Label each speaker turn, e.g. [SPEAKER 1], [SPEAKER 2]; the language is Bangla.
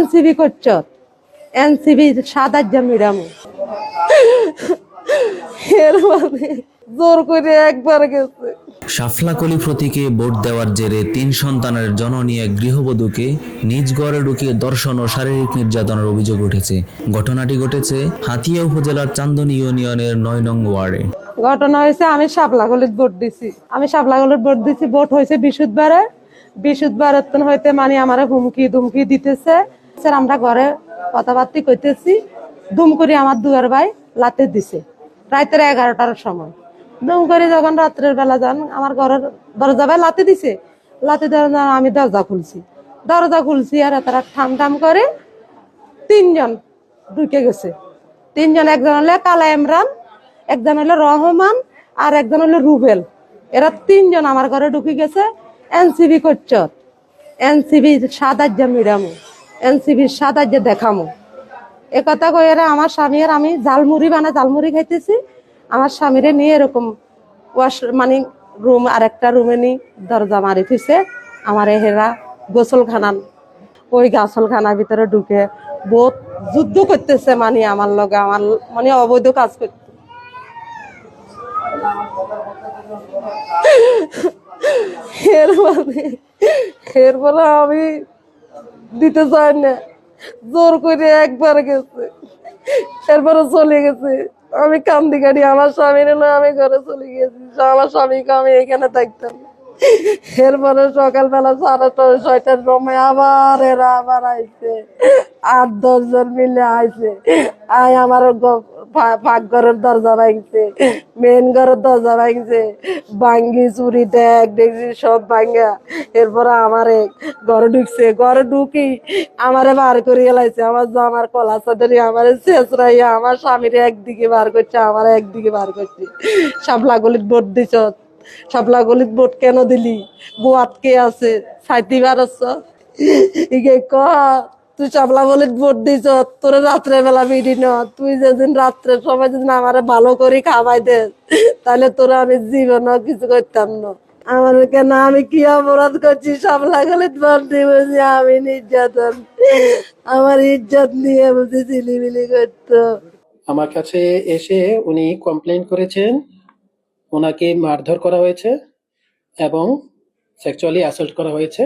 [SPEAKER 1] এনসিবি করছ? এনসিবি সাদার এর মানে জোর করে একবার গেছে।
[SPEAKER 2] সাফলাকলি প্রতীকে ভোট দেওয়ার জেরে তিন সন্তানের জননী এক গৃহবধূকে নিজ ঘরে ঢুকিয়ে দর্শন ও শারীরিক নির্যাতনের অভিযোগ উঠেছে। ঘটনাটি ঘটেছে হাতিয়া উপজেলার চান্দনী ইউনিয়নের নয় নং ওয়ার্ডে।
[SPEAKER 1] ঘটনা হয়েছে আমি সাপলাগলিত ভোট দিছি। আমি সাপলাগলিত ভোট দিছি ভোট হয়েছে বৃহস্পতিবারের তখন হইতে মানে আমার হুমকি দুমকি দিতেছে। স্যার, আমরা ঘরে কথাবার্তি কইতেছি, দুম করে আমার দুয়ার ভাই লাতে দিছে। রাতের এগারোটার সময়। দুম করে যখন রাত্রের বেলা যান, আমার ঘরের দরজা ভাই লাতে দিছে। লাতে দেওয়ার আমি দরজা খুলছি। দরজা খুলছি আর তারা ঠাম ঠাম করে তিনজন ঢুকে গেছে। তিনজন, একজন হলে কালা ইমরান, একজন হলো রহমান আর একজন হলো রুবেল। এরা তিনজন আমার ঘরে ঢুকে গেছে। এনসিবি করছ। এনসিবি সাদার যে মিরামু। এনসিবি সাদার যে দেখামু। এ কথা কই এরা, আমার স্বামী আর আমি জালমুড়ি বানা জালমুড়ি খাইতেছি। আমার স্বামীরে নিয়ে এরকম ওয়াশ মানে রুম আর একটা রুমে নি দরজা মারি থুইছে। আমার হেরা গোসলখানান ওই গাছলখানার ভিতরে ঢুকে বহুত যুদ্ধ করতেছে মানে আমার লগে, আমার মানে অবৈধ কাজ করতে এর এরপরে আমি দিতে চায় না। জোর করে একবার গেছে। এরপরে চলে গেছে। আমি কান্দি কাটি আমার স্বামীর আমি ঘরে চলে গেছি আমার স্বামীকে আমি এখানে থাকতাম। এরপরে সকালবেলা সাড়ে ছয়, ছয়টার সময় আবার এরা আবার আইছে। আট দশজন মিলে আইছে। আয় আমার ফাঁক ঘরের দরজা ভাঙছে মেন ঘরের দরজা ভাঙছে, ভাঙ্গি, চুরি দেখ দেখছি সব ভাঙ্গা। এরপরে আমারে ঘরে ঢুকছে, ঘরে ঢুকি আমারে বার করে গেলাইছে আমার জামার কলা চাদরি আমারে শেষরাইয়া আমার স্বামীরে একদিকে বার করছে, আমার একদিকে বার করছে। সাপলা গলিত ভোট দিছ সাপলা গলিত ভোট কেন দিলি? বউ আটকে আছে? সাইতি বারস ইগে ক? তুই সাপলা গলিত ভোট দিছ, তোর রাত্রে বেলা বিড়ি ন। তুই যেদিন রাত্রে সবাই যেদিন আমারে ভালো করে খাওয়াই দে, তাহলে তোরা আমি জীবন কিছু করতাম না। আমার কেন আমি কি অপরাধ করছি সাপলা গলিত ভোট দিয়ে বলছি আমি নির্যাতন। আমার ইজ্জত নিয়ে বলছি চিলিমিলি করতো।
[SPEAKER 3] আমার কাছে এসে উনি কমপ্লেন করেছেন, ওনাকে মারধর করা হয়েছে এবং সেক্সুয়ালি অ্যাসল্ট করা হয়েছে।